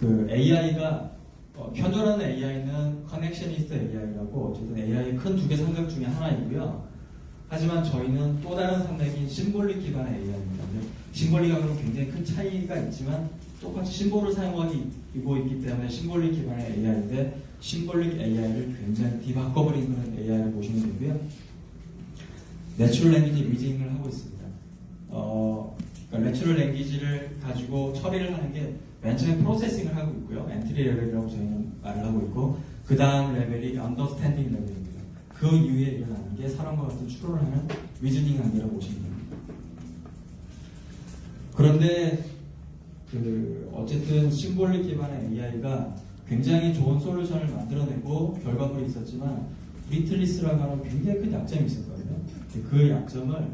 그 AI가 어, 현존하는 AI는 커넥셔니스트 AI라고 어쨌든 AI의 큰두 개 상각 중에 하나이고요. 하지만 저희는 또 다른 상당인 심볼릭 기반의 AI입니다. 심볼릭하고는 굉장히 큰 차이가 있지만 똑같이 심볼을 사용하고 있기 때문에 심볼릭 기반의 AI인데 심볼릭 AI를 굉장히 뒤바꿔버린 그런 AI를 보시면 되고요. 내추럴 랭귀지 리징을 하고 있습니다. 어, 그러니까 내추럴 랭귀지를 가지고 처리를 하는 게 맨 처음에 프로세싱을 하고 있고요. 엔트리 레벨이라고 저희는 말을 하고 있고 그 다음 레벨이 언더스탠딩 레벨입니다. 그 이후에 일어나는 게 사람과 같은 추론을 하는 리즈닝 단계라고 보시면 됩니다. 그런데 그 어쨌든 심볼릭 기반의 AI가 굉장히 좋은 솔루션을 만들어내고 결과물이 있었지만 브리틀리스라고 하는 굉장히 큰 약점이 있었거든요. 그 약점을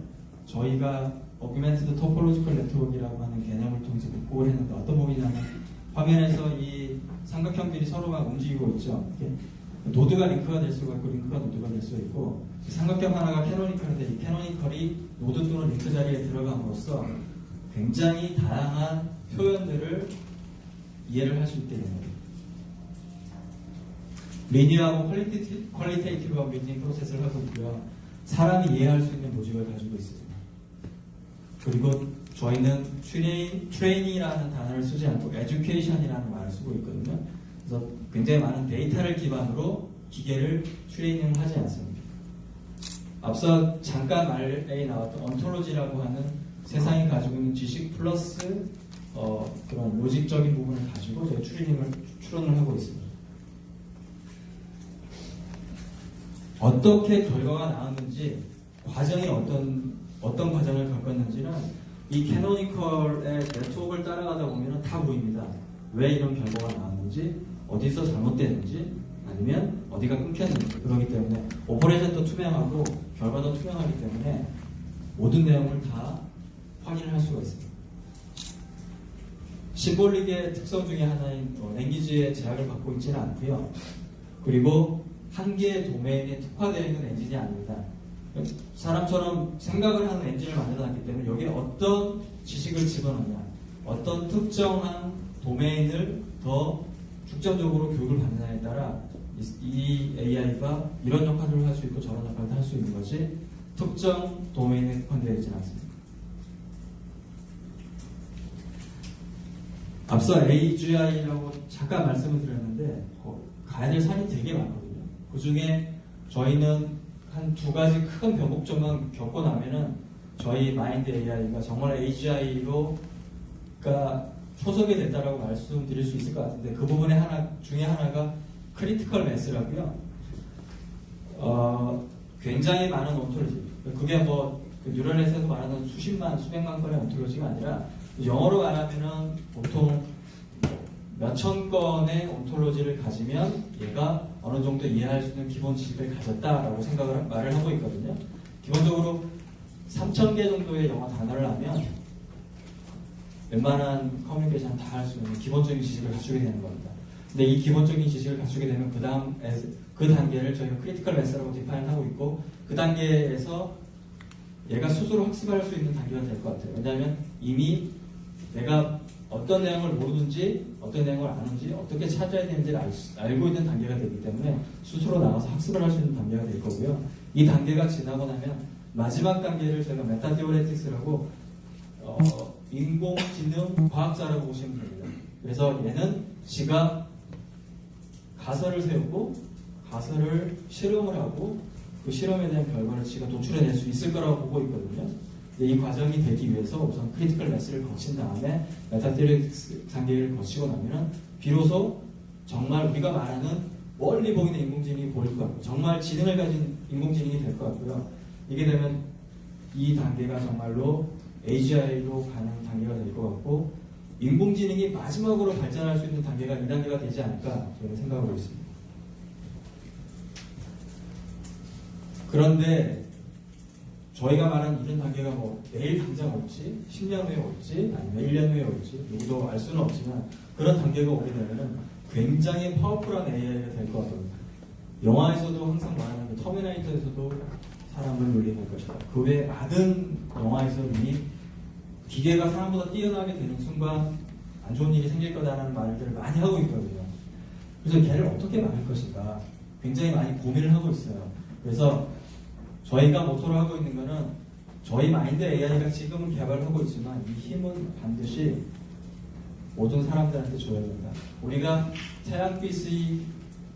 저희가 어규멘트드 토폴로지컬 네트워크라고 하는 개념을 통해서 극복을 했는데 어떤 부분이냐면 화면에서 이 삼각형들이 서로가 움직이고 있죠. 노드가 링크가 될 수가 있고 링크가 노드가 될수 있고 삼각형 하나가 캐노니컬인데 이 캐노니컬이 노드 또는 링크 자리에 들어감으로써 굉장히 다양한 표현들을 이해를 할 수 있게 됩니다. 리니어하고 퀄리티, 퀄리테이티브한 리딩 프로세스를 하고 있고요. 사람이 이해할 수 있는 로직을 가지고 있습니다. 그리고 저희는 트레인, 트레인이라는 단어를 쓰지 않고 에듀케이션이라는 말을 쓰고 있거든요. 그래서 굉장히 많은 데이터를 기반으로 기계를 트레이닝을 하지 않습니다. 앞서 잠깐 말에 나왔던 언톨로지라고 하는 세상이 가지고 있는 지식 플러스 어, 그런 로직적인 부분을 가지고 저희 트레이닝을 추론을 하고 있습니다. 어떻게 결과가 나왔는지 과정이 어떤 어떤 과정을 겪었는지는 이 캐노니컬의 네트워크를 따라가다 보면 다 보입니다. 왜 이런 결과가 나왔는지 어디서 잘못됐는지 아니면 어디가 끊겼는지 그렇기 때문에 오퍼레이션도 투명하고 결과도 투명하기 때문에 모든 내용을 다 확인을 할 수가 있습니다. 심볼릭의 특성 중에 하나인 어, 랭귀지의 제약을 받고 있지는 않고요. 그리고 한 개의 도메인에 특화되어 있는 엔진이 아닙니다. 사람처럼 생각을 하는 엔진을 만들어놨기 때문에 여기에 어떤 지식을 집어넣냐, 어떤 특정한 도메인을 더 중점적으로 교육을 받느냐에 따라 이, 이 AI가 이런 역할을 할 수 있고 저런 역할을 할 수 있는 것이 특정 도메인에 특화되어 있지는 않습니다. 앞서 AGI라고 잠깐 말씀을 드렸는데 어, 가야 될 산이 되게 많거든요. 그 중에 저희는 한 두 가지 큰 변곡점만 겪고 나면은 저희 마인드 AI가 정말 AGI로 가 소속이 됐다라고 말씀드릴 수 있을 것 같은데 그 부분의 하나 중에 하나가 크리티컬 매스라고요. 어, 굉장히 많은 온톨로지. 그게 뭐 그 뉴럴넷에서 말하는 수십만, 수백만 건의 온톨로지가 아니라 영어로 말하면은 보통 몇천 건의 온톨로지를 가지면 얘가 어느 정도 이해할 수 있는 기본 지식을 가졌다라고 생각을 말을 하고 있거든요. 기본적으로 3천 개 정도의 영어 단어를 하면 웬만한 커뮤니케이션 다 할 수 있는 기본적인 지식을 갖추게 되는 겁니다. 근데 이 기본적인 지식을 갖추게 되면 그 다음 그 단계를 저희가 크리티컬 매스라고 디파인 하고 있고 그 단계에서 얘가 스스로 학습할 수 있는 단계가 될 것 같아요. 왜냐하면 이미 내가 어떤 내용을 모르는지 어떤 내용을 아는지 어떻게 찾아야 되는지를 알 수- 알고 있는 단계가 되기 때문에 스스로 나와서 학습을 할 수 있는 단계가 될 거고요. 이 단계가 지나고 나면 마지막 단계를 제가 메타디오레틱스라고 어, 인공지능 과학자라고 보시면 됩니다. 그래서 얘는 지가 가설을 세우고 가설을 실험을 하고 그 실험에 대한 결과를 지가 도출해낼 수 있을 거라고 보고 있거든요. 이 과정이 되기 위해서 우선 크리티컬 매스를 거친 다음에 메타디렉스 단계를 거치고 나면은 비로소 정말 우리가 말하는 멀리 보이는 인공지능이 보일 것 같고 정말 지능을 가진 인공지능이 될 것 같고요. 이게 되면 이 단계가 정말로 AGI로 가는 단계가 될 것 같고 인공지능이 마지막으로 발전할 수 있는 단계가 이 단계가 되지 않을까 저는 생각하고 있습니다. 그런데 저희가 말하는 이런 단계가 뭐 내일 당장 올지, 10년 후에 올지, 아니면 1년 후에 올지 누구도 알 수는 없지만 그런 단계가 오게 되면은 굉장히 파워풀한 AI가 될 것 같거든요. 영화에서도 항상 말하는 그 터미네이터에서도 사람을 놀리는 것이다. 그 외에 많은 영화에서 이미 기계가 사람보다 뛰어나게 되는 순간 안 좋은 일이 생길 거다라는 말들을 많이 하고 있거든요. 그래서 걔를 어떻게 막을 것인가 굉장히 많이 고민을 하고 있어요. 그래서 저희가 모토로 하고 있는 거는 저희 마인드 AI가 지금은 개발하고 있지만 이 힘은 반드시 모든 사람들한테 줘야 된다. 우리가 태양빛이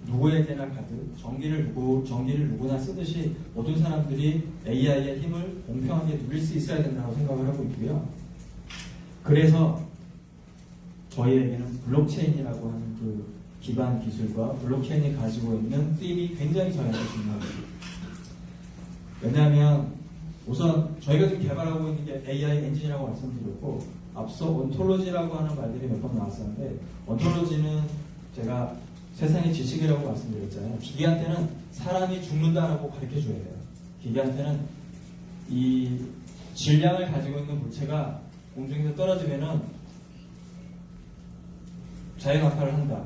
누구에게나 가듯 전기를 누구 전기를 누구나 쓰듯이 모든 사람들이 AI의 힘을 공평하게 누릴 수 있어야 된다고 생각을 하고 있고요. 그래서 저희에게는 블록체인이라고 하는 그 기반 기술과 블록체인이 가지고 있는 띠이 굉장히 저희한테 중요합니다. 왜냐하면 우선 저희가 지금 개발하고 있는 게 AI 엔진이라고 말씀드렸고 앞서 온톨로지라고 하는 말들이 몇 번 나왔었는데 온톨로지는 제가 세상의 지식이라고 말씀드렸잖아요. 기계한테는 사람이 죽는다라고 가르쳐 줘야 돼요. 기계한테는 이 질량을 가지고 있는 물체가 공중에서 떨어지면은 자연학파를 한다.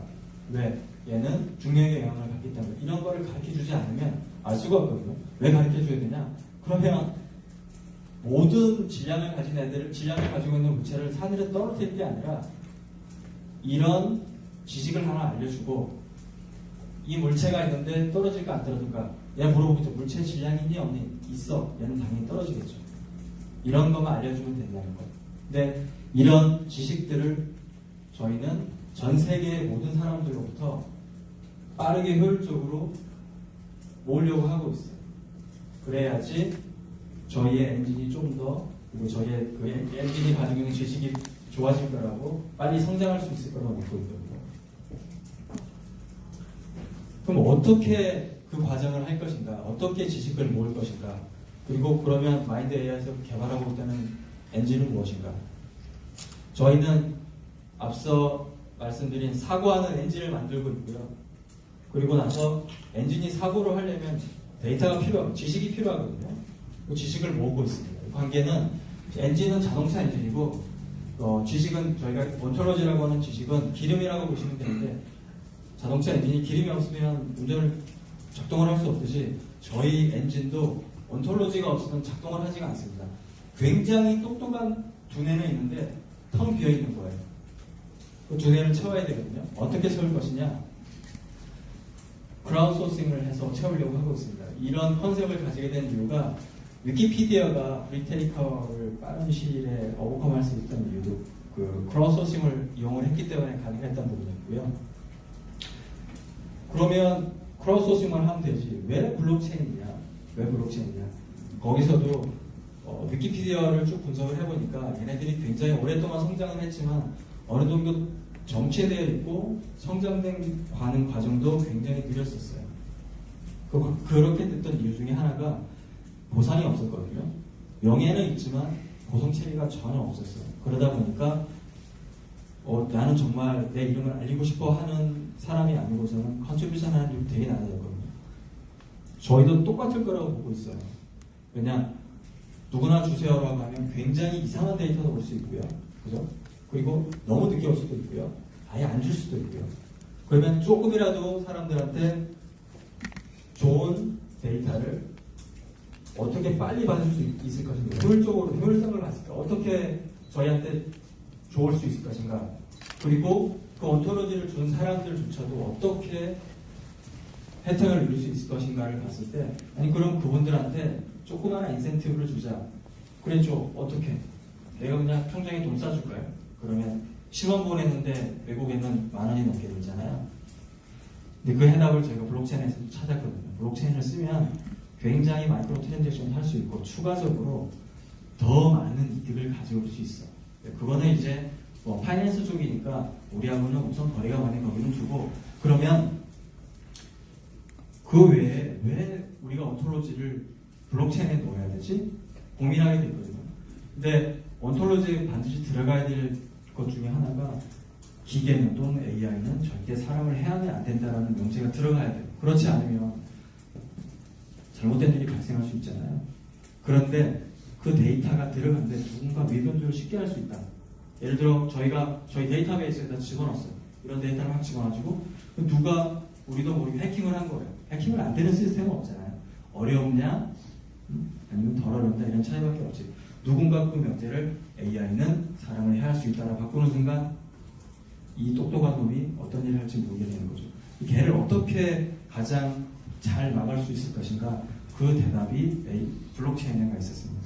왜? 얘는 중력의 영향을 받기 때문에 이런 거를 가르쳐 주지 않으면 알 수가 없거든요. 왜 가르쳐 줘야 되냐? 그러면 모든 질량을 가진 애들을 질량을 가지고 있는 물체를 하늘에 떨어뜨릴 게 아니라 이런 지식을 하나 알려주고 이 물체가 있는데 떨어질까 안 떨어질까? 얘 물어보겠죠 물체 질량이 있니 없니? 있어. 얘는 당연히 떨어지겠죠. 이런 것만 알려주면 된다는 거예요. 근데 이런 지식들을 저희는 전 세계의 모든 사람들로부터 빠르게 효율적으로 모으려고 하고 있어요 그래야지 저희의 엔진이 좀 더 그리고 저희의 그 엔- 엔진이 가지고 있는 지식이 좋아질 거라고 빨리 성장할 수 있을 거라고 믿고 있거든요. 그럼 어떻게 그 과정을 할 것인가? 어떻게 지식을 모을 것인가? 그리고 그러면 마인드 AI에서 개발하고 있다는 엔진은 무엇인가? 저희는 앞서 말씀드린 사고하는 엔진을 만들고 있고요. 그리고 나서 엔진이 사고를 하려면 데이터가 필요하고 지식이 필요하거든요. 그 지식을 모으고 있습니다. 이 관계는 엔진은 자동차 엔진이고 어, 지식은 저희가 온톨로지라고 하는 지식은 기름이라고 보시면 되는데 자동차 엔진이 기름이 없으면 운전을 작동을 할 수 없듯이 저희 엔진도 온톨로지가 없으면 작동을 하지가 않습니다. 굉장히 똑똑한 두뇌는 있는데 텅 비어 있는 거예요. 그 두뇌를 채워야 되거든요. 어떻게 채울 것이냐? 크라우드 소싱을 해서 채우려고 하고 있습니다. 이런 컨셉을 가지게 된 이유가 위키피디아가 브리테니커를 빠른 시일에 어버컴할 수 있던 이유도 그 크라우드 소싱을 이용을 했기 때문에 가능했던 부분이었고요. 그러면 크라우드 소싱만 하면 되지. 왜 블록체인이냐? 왜 블록체인이냐? 거기서도 어, 위키피디아를 쭉 분석을 해보니까 얘네들이 굉장히 오랫동안 성장을 했지만 어느 정도 정체되어 있고 성장된 가는 과정도 굉장히 느렸었어요. 그, 그렇게 됐던 이유 중에 하나가 보상이 없었거든요. 명예는 있지만 보상 체계가 전혀 없었어요. 그러다 보니까 어, 나는 정말 내 이름을 알리고 싶어 하는 사람이 아니고서는 컨트리뷰션 하는 일이 되게 낮아졌거든요. 저희도 똑같을 거라고 보고 있어요. 왜냐, 누구나 주세요라고 하면 굉장히 이상한 데이터도 올 수 있고요. 그죠? 그리고 너무 늦게 올 수도 있고요. 아예 안 줄 수도 있고요. 그러면 조금이라도 사람들한테 좋은 데이터를 어떻게 빨리 받을 수 있- 있을 것인가, 효율적으로 효율성을 봤을까, 어떻게 저희한테 좋을 수 있을 것인가, 그리고 그 온토로지를 준 사람들조차도 어떻게 혜택을 누릴 수 있을 것인가를 봤을 때, 아니 그럼 그분들한테 조그마한 인센티브를 주자. 그랬죠. 어떻게? 내가 그냥 통장에 돈 싸줄까요? 그러면 10원 보냈는데 외국에는 만 원이 넘게 들잖아요. 근데 그 해답을 저희가 블록체인에서 찾았거든요. 블록체인을 쓰면 굉장히 마이크로 트랜잭션을 할 수 있고 추가적으로 더 많은 이득을 가져올 수 있어. 그거는 이제 뭐 파이낸스 쪽이니까 우리하고는 우선 거리가 많이 거기는 두고 그러면 그 외에 왜 우리가 온톨로지를 블록체인에 넣어야 되지? 고민하게 됐거든요. 근데 온톨로지에 반드시 들어가야 될 것 중에 하나가 기계는 또는 AI는 절대 사람을 해하면 안 된다라는 명제가 들어가야 돼요. 그렇지 않으면 잘못된 일이 발생할 수 있잖아요. 그런데 그 데이터가 들어갔는데 누군가 위변조를 쉽게 할 수 있다. 예를 들어 저희가 저희 데이터베이스에다 집어넣었어요. 이런 데이터를 확 집어가지고 누가 우리도 모르게 해킹을 한 거예요. 해킹을 안 되는 시스템은 없잖아요. 어렵냐 음, 아니면 덜 어렵다 이런 차이밖에 없지. 누군가 그 명제를 AI는 사람을 해할 수 있다라고 바꾸는 순간 이 똑똑한 놈이 어떤 일을 할지 모르게 되는 거죠. 이 개를 어떻게 가장 잘 막을 수 있을 것인가? 그 대답이 블록체인에가 있었습니다.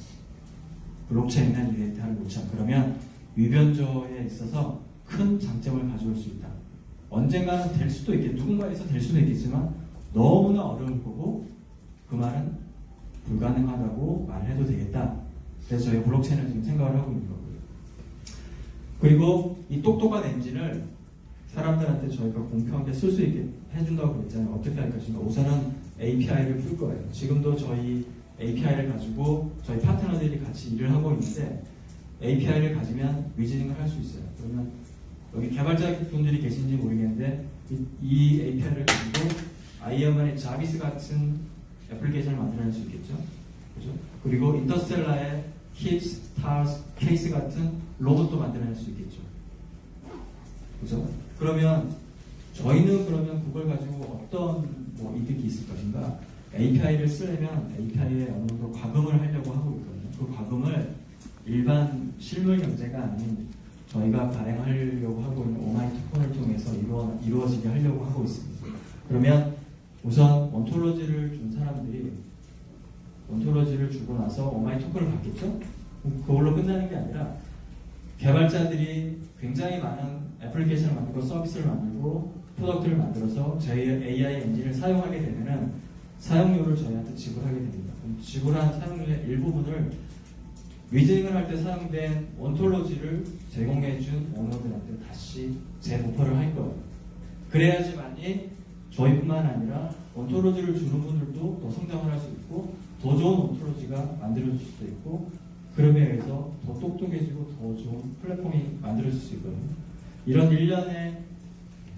블록체인은 이 데이터를 놓자. 그러면 위변조에 있어서 큰 장점을 가져올 수 있다. 언젠가는 될 수도 있겠, 누군가에서 될 수도 있겠지만 너무나 어려울 거고 그 말은 불가능하다고 말해도 되겠다. 그래서 저희가 블록체인을 지금 생각을 하고 있는 거고요. 그리고 이 똑똑한 엔진을 사람들한테 저희가 공평하게 쓸 수 있게 해준다고 그랬잖아요. 어떻게 할 것인가. 우선은 API를 풀 거예요. 지금도 저희 API를 가지고 저희 파트너들이 같이 일을 하고 있는데 API를 가지면 위즈닝을 할 수 있어요. 그러면 여기 개발자 분들이 계신지 모르겠는데 이, 이 API를 가지고 아이언만의 자비스 같은 애플리케이션을 만들어낼 수 있겠죠. 그죠? 그리고 인터스텔라의 힙스, 타스, 케이스 같은 로봇도 만들어낼 수 있겠죠. 그죠? 그러면 저희는 그러면 그걸 가지고 어떤 뭐 이득이 있을 것인가? API를 쓰려면 API에 어느 정도 과금을 하려고 하고 있거든요. 그 과금을 일반 실물 경제가 아닌 저희가 발행하려고 하고 있는 오마이 토큰을 통해서 이루어, 이루어지게 하려고 하고 있습니다. 그러면 우선 원톨로지를 준 사람들이 원톨로지를 주고 나서 오마이 토큰을 받겠죠? 그걸로 끝나는 게 아니라 개발자들이 굉장히 많은 애플리케이션을 만들고 서비스를 만들고 프로덕트를 만들어서 저희 AI 엔진을 사용하게 되면은 사용료를 저희한테 지불하게 됩니다. 지불한 사용료의 일부분을 위즈닝을 할 때 사용된 원톨로지를 제공해준 오너들한테 다시 재부포를 할 거예요. 그래야지만이 저희뿐만 아니라 원톨로지를 주는 분들도 더 성장을 할 수 있고 더 좋은 원톨로지가 만들어질 수도 있고 그럼에 의해서 더 똑똑해지고 더 좋은 플랫폼이 만들어질 수 있거든요. 이런 일련의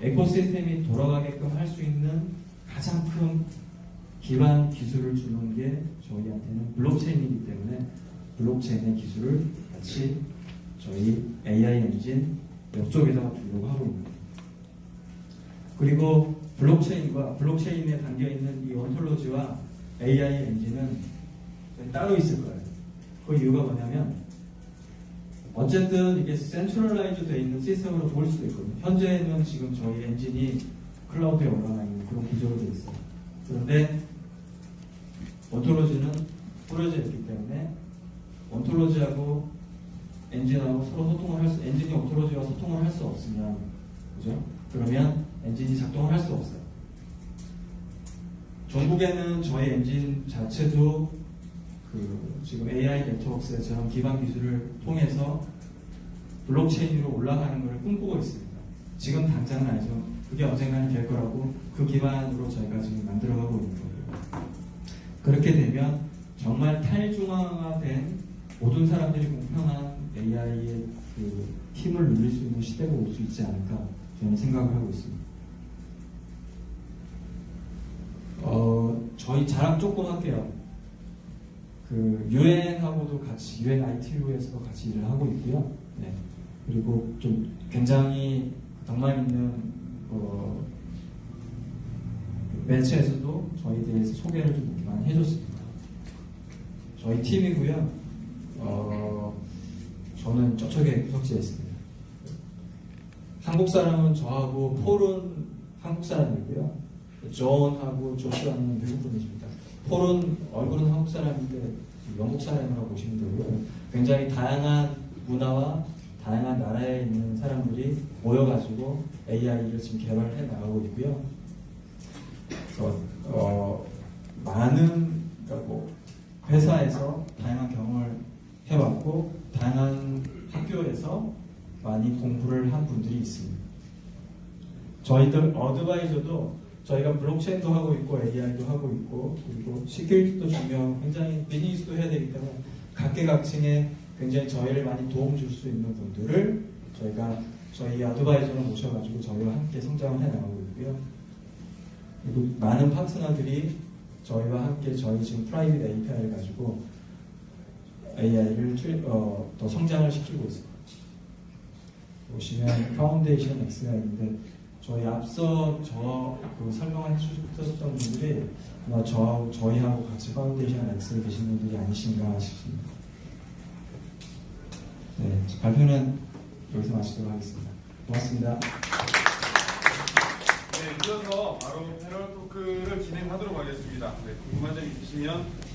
에코시스템이 돌아가게끔 할 수 있는 가장 큰 기반 기술을 주는 게 저희한테는 블록체인이기 때문에 블록체인의 기술을 같이 저희 AI 엔진 옆쪽에다가 두려고 하고 있습니다. 그리고 블록체인과 블록체인에 담겨 있는 이 원톨로지와 AI 엔진은 따로 있을 거예요. 그 이유가 뭐냐면 어쨌든 이게 센트럴라이즈 되어 있는 시스템으로 보일 수도 있거든요. 현재는 지금 저희 엔진이 클라우드에 올라가 있는 그런 구조로 되어 있어요. 그런데 원톨로지는 뿌려져 있기 때문에 원톨로지하고 엔진하고 서로 소통을 할 수, 엔진이 원톨로지와 소통을 할 수 없으면, 그죠? 그러면 엔진이 작동을 할 수 없어요. 전국에는 저희 엔진 자체도 그 지금 AI 네트워크의 저런 기반 기술을 통해서 블록체인으로 올라가는 것을 꿈꾸고 있습니다. 지금 당장은 아니지만 그게 언젠가는 될 거라고 그 기반으로 저희가 지금 만들어가고 있는 거고요. 그렇게 되면 정말 탈중앙화된 모든 사람들이 공평한 AI의 그 힘을 누릴 수 있는 시대가 올 수 있지 않을까 저는 생각을 하고 있습니다. 어, 저희 자랑 조금 할게요. 그 유엔하고도 같이 유엔 ITU에서도 같이 일을 하고 있고요. 네. 그리고 좀 굉장히 덕망 있는 어, 매체에서도 저희에 대해서 소개를 좀 많이 해줬습니다. 저희 팀이고요. 어, 저는 저쪽에 구석지에 있습니다. 한국 사람은 저하고 폴은 한국 사람이고요. 존하고 조슈아는 외국 분이십니다. 폴은 얼굴은 한국 사람인데 영국 사람이라고 보시면 되고요. 굉장히 다양한 문화와 다양한 나라에 있는 사람들이 모여가지고 AI를 지금 개발해 나가고 있고요. 그래서 어, 많은 그러니까 뭐 회사에서 다양한 경험을 해왔고 다양한 학교에서 많이 공부를 한 분들이 있습니다. 저희들 어드바이저도 저희가 블록체인도 하고 있고 AI도 하고 있고 그리고 시큐리티도 중요하고 굉장히 비즈니스도 해야 되기 때문에 각계각층에 굉장히 저희를 많이 도움 줄 수 있는 분들을 저희가 저희 아드바이저를 모셔가지고 저희와 함께 성장을 해 나가고 있고요. 그리고 많은 파트너들이 저희와 함께 저희 지금 프라이빗 API를 가지고 AI를 어, 더 성장을 시키고 있습니다. 보시면 파운데이션 있는데 저희 앞서 저 그 설명해 주셨던 분들이 아마 저하고 저희하고 같이 파운데이션 X에 계신 분들이 아니신가 싶습니다. 네, 발표는 여기서 마치도록 하겠습니다. 고맙습니다. 네, 이어서 바로 패널 토크를 진행하도록 하겠습니다. 네, 궁금한 점 있으시면 네,